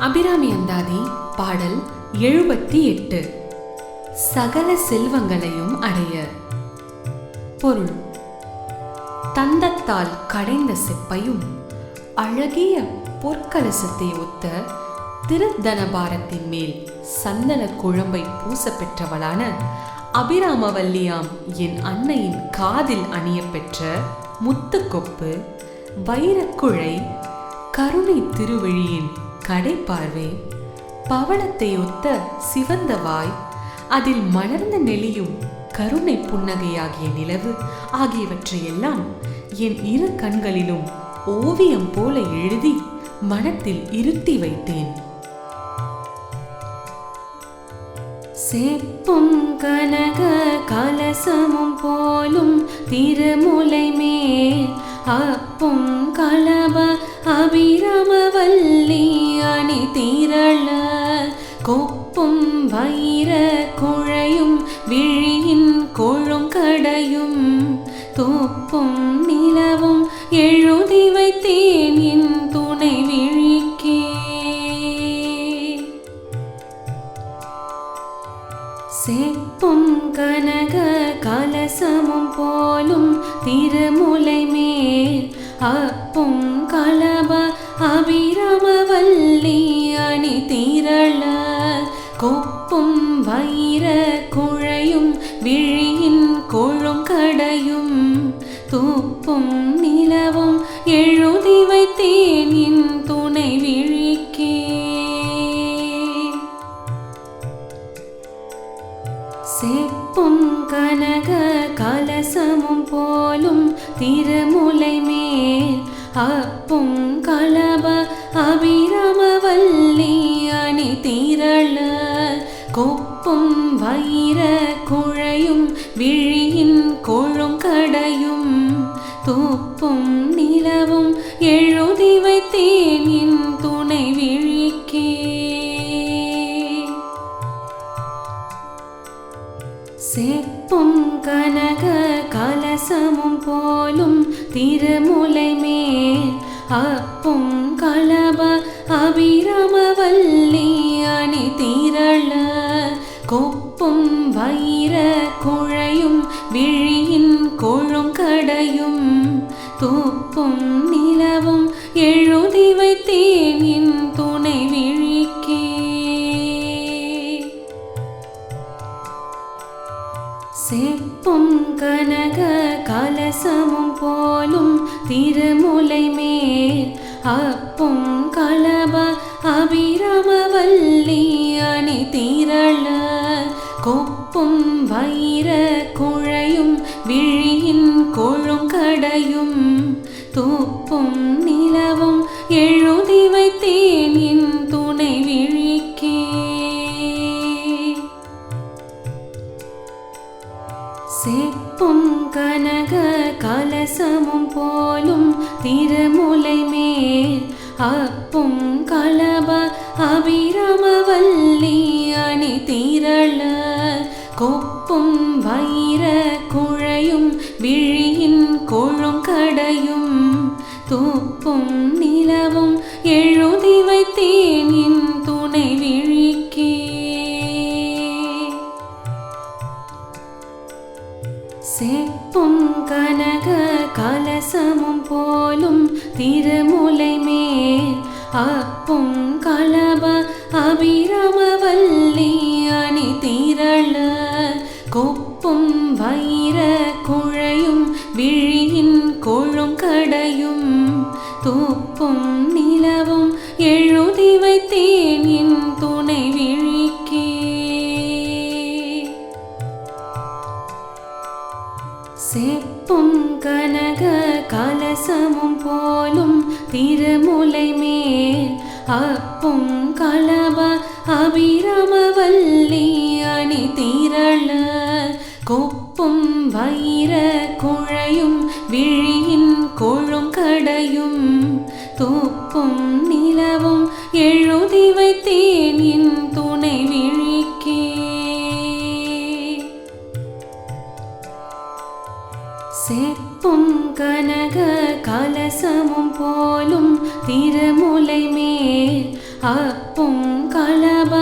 அபிராமி அந்தாதி பாடல் எழுபத்தி எட்டு சகல செல்வங்களையும் அடைய. பொருள். தந்தத்தால் கடைந்த செப்பையும் அழகிய பொற்கலசத்தை ஒத்த திருத்தனபாரத்தின் மேல் சந்தன குழம்பை பூச பெற்றவளான அபிராமவல்லியாம் என் அன்னையின் காதில் அணியப்பெற்ற முத்துக்கொப்பு வைரக்குழை கருணை திருவிழியின் கடைப்பார்வை. பவளத்தை ஒத்த சிவந்த வாய் அதில் மலர்ந்த நெளியும் கருணை புன்னகையாகிய நிலவு ஆகியவற்றையெல்லாம் என் இரு கண்களிலும் ஓவியம் போல எழுதி மனத்தில் இருத்தி வைத்தேன். செப்பும் கனக கலசமும் போலும் திருமுலை அப்பும் கலப அபிரமவல்லி அணி திரள. கொப்பும் வைர குழையும் விழியின் கொழும் கடையும். தோப்பும் நிலவும் எழுதி வைத்தேன் என் துணை விழிக்கே. செப்பும் கனக கலசம் போலும் திருமுலை மேல். அப்பும் கலப அபிரமவல்லி அணி திரள. கொப்பும் வைர குழையும் விழியின் கொழும் கடையும் தூப்பும் செப்பும் கனக கலசமும் போலும் திருமுலை மேல். அப்பும் கலப அபிரமவல்லி அணி திரள. கொப்பும் வைர குழையும் விழி செப்பும் கனக கலசமும் போலும் திருமுலை மேல். அப்பும் கலப அபிரமவல்லி அணி திரள. கொப்பும் வைர கலசமும் போலும் திருமுலை மேல். அப்பும் கலப அபிரமவல்லி அணி திரள. கொப்பும் வைர குழையும் விழியின் கொழுங்கடையும் தூப்பும் நிலவும் எழுதி வைத்தேன் போலும் திருமுலை மேல் அப்பும் களப அபிரமவல்லி அணி திரள கொப்பும் வைர குழையும் விழியின் கொழுங்கடையும் தூப்பும் நிலவும் எழுதி கொழுங்கடையும் தூப்பும் நிலவும் எழுதி வைத்தேன் என் துணை விழிக்கே. செப்பும் கனக கலசமும் போலும் திருமுலை மேல் அப்பும் கலப அபிரமவல்லி அணி திரள கொப்பும் வைர குழ கொழுங்கடையும் தூப்பும் நிலவும் எழுதி வைத்தேன் என் துணை விழிக்கே. செப்பும் கனக கலசமும் போலும் திருமுலை மேல் அப்பும் களப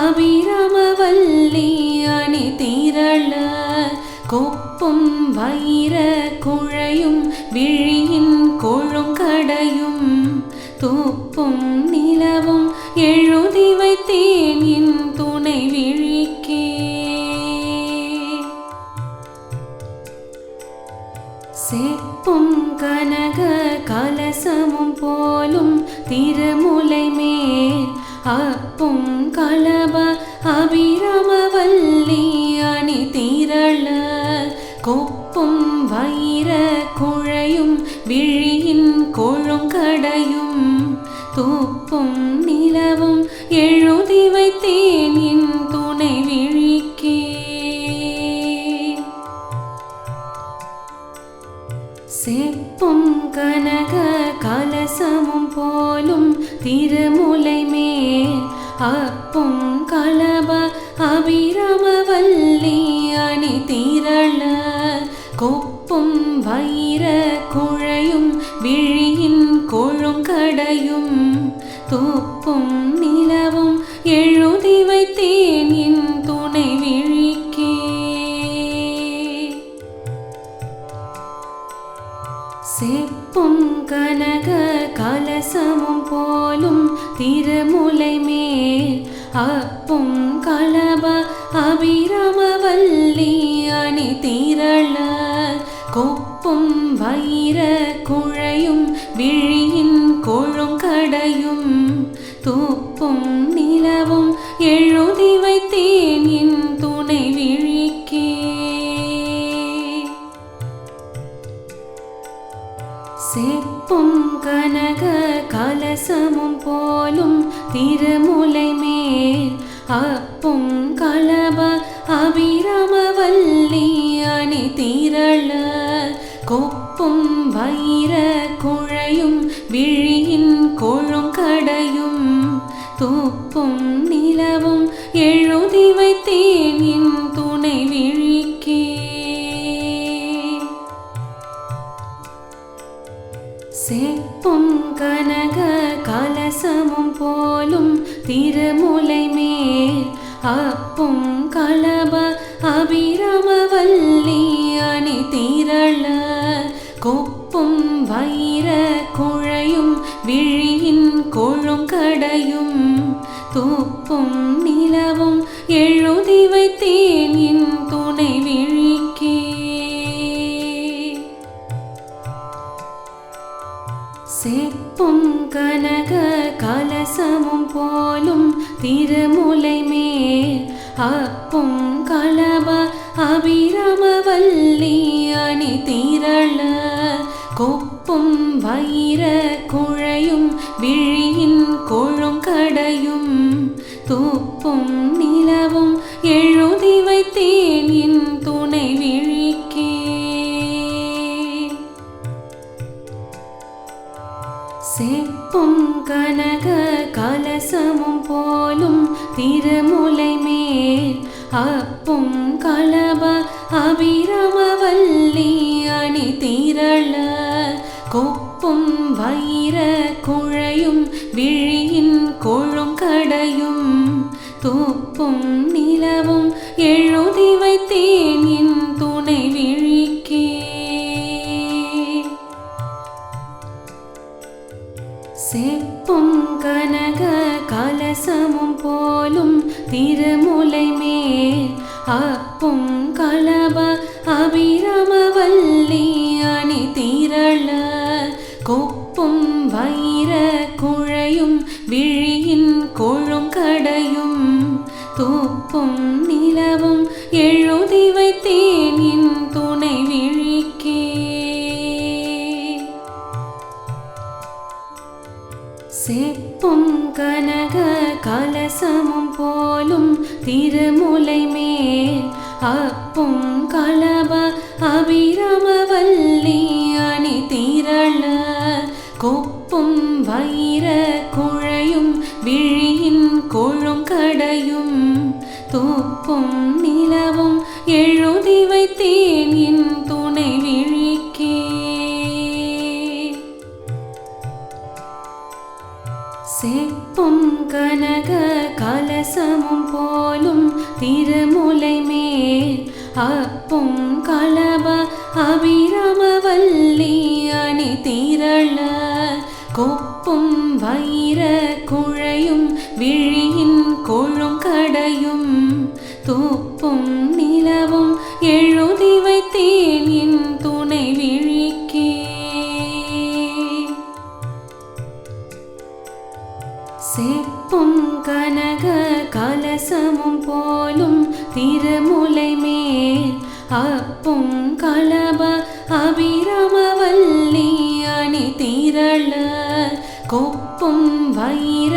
அபிராமவல்லி அணி திரள கொப்பும் வைர குழையும் விழியின் கொழுங்கடையும் தூப்பும் நிலவும் எழுதி வைத்தேன் என் துணை விழிக்கே. செப்பும் கனக கலசமும் போலும் திருமுலை மேல் கொழுங்கடையும் தூப்பும் நிலவும் எழுதி வைத்தேன் என் துணை விழிக்கே. செப்பும் கனக கலசமும் போலும் திருமுலை மேல் அப்பும் கலப அபிரம அபிராமவல்லி அணி திரள கொப்பும் வைர குழையும் விழி தோறும் கடையும் தூப்பும் நிலவும் எழுதி வைத்தேன் என் துணை விழிக்கே. செப்பும் கனக கலசமும் போலும் திருமுலை மேல் அப்பும் களப அபிரமவல்லி அணி திரள உப்பும் வைர குழையும் விழியின் கொழுங்கடையும் தூப்பும் நிலவும் எழுதி வைத்தேன் என் துணை விழிக்கே. செப்பும் கனக கலசமும் போலும் திருமுலை மேல் அப்பும் களப அபிராமவல்லி அணி திரள எழுதி வைத்தேன் என் துணை விழிக்கே. செப்பும் கனக கலசமும் போலும் திருமுலை மேல் அப்பும் களப அபிராமவல்லி அணி திரள கொப்பும் வைர குழையும் விழியின் கொழும் கடையும் தூ செப்பும் கனக கலசமும் போலும் திருமுலை மேல். அப்பும் களப அபிராமவல்லி அணி திரள. கொப்பும் வைர குழையும் விழியின் கொழும் கடையும் மேல் அப்பும் மலையும் தூப்பும் நிலவும் எழுதி வைத்தேன் என் துணை விழிக்கே. செப்பும் கனக கலசமும் போலும் திருமுலை மேல் அப்பும் களப அபிராமவல்லி அணி திரள கொப்பும் வைர குழையும் விழியின் கொழு கொழுங்கடையும் தூப்பும் நிலவும் எழுதி வைத்தேன் என் துணை விழிக்கே. செப்பும் கனக கலசமும் போலும் திருமுலை மேல் அப்பும் கலப அபிரம அபிராமவல்லி அணி திரள கொப்பும் வைர குழையும் விழி தூப்பும் நிலவும் எழுதி வைத்தேன் என் துணை விழிக்கே. செப்பும் கனக கலசமும் போலும் திருமுலை மேல் அப்பும் களப அபிராமவல்லி அணி திரள கொப்பும் வைர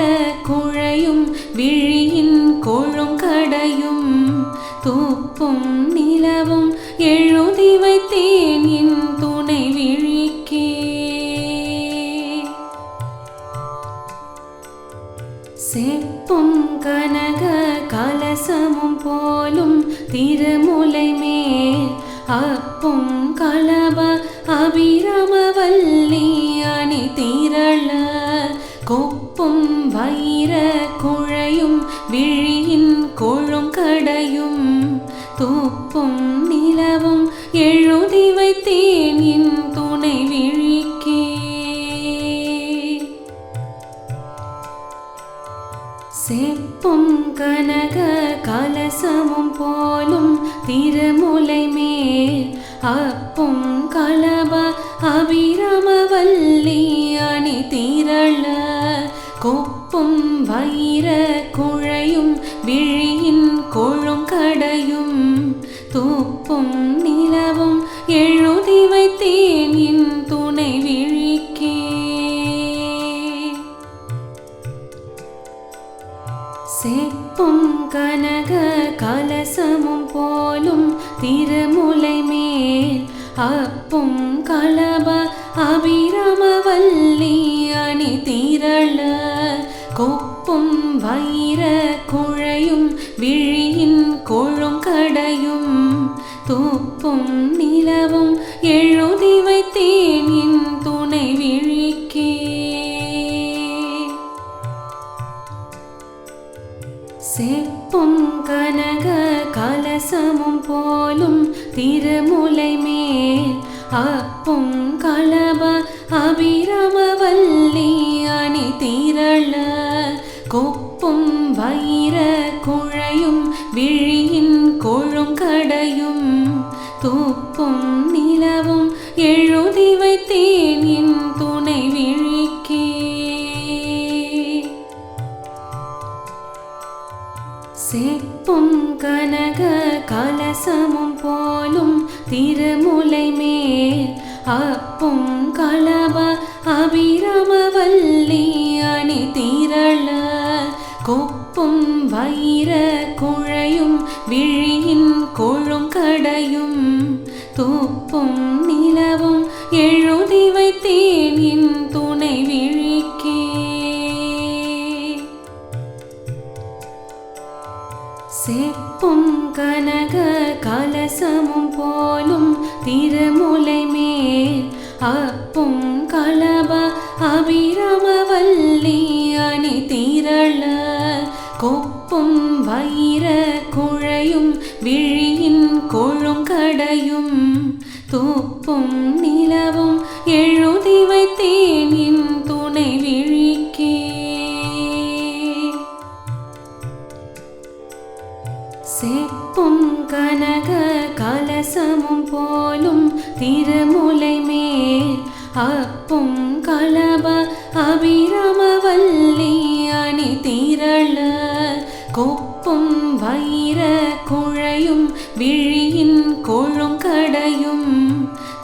குழையும் விழியின் கொழுங்கடையும் கடையும் நிலவும் எழுதி வைத்தேன் என் துணை விழிக்கே. செப்பும் கனக கலசமும் போலும் திருமுலை மேல் அப்பும் களப அபிராமவல்லி அணி திரள கொப்பும் வைர குழையும் விழியின் கொழும் கடையும் தூப்பும் நிலவும் எழுதி வைத்தேன் என் துணை விழிக்கே. செப்பும் கனக கலசமும் போலும் திருமுலை மேல் அப்பும் களப அபிராமவல்லி அணி திரள கொப்பும் வைர திருமுலை மேல் அப்பும் களப அபிராமவல்லி அணி திரள கொப்பும் வைர குழையும் விழியின் கொழும் கடையும் தூப்பும் செப்பும் கனக கலசமும் போலும் திருமுலை மேல் அப்பும் களப அபிராமவல்லி அணி திரள கொப்பும் வைர குழையும் விழியின் கொழும் கடையும் தூப்பும் செப்பும் கனக கலசமும் போலும் திருமுலை மேல் அப்பும் களப அபிரமவல்லி அணி திரள கொப்பும் வைர குழையும் விழியின் கொழும் கடையும் தூப்பும்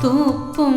തൂപ്പും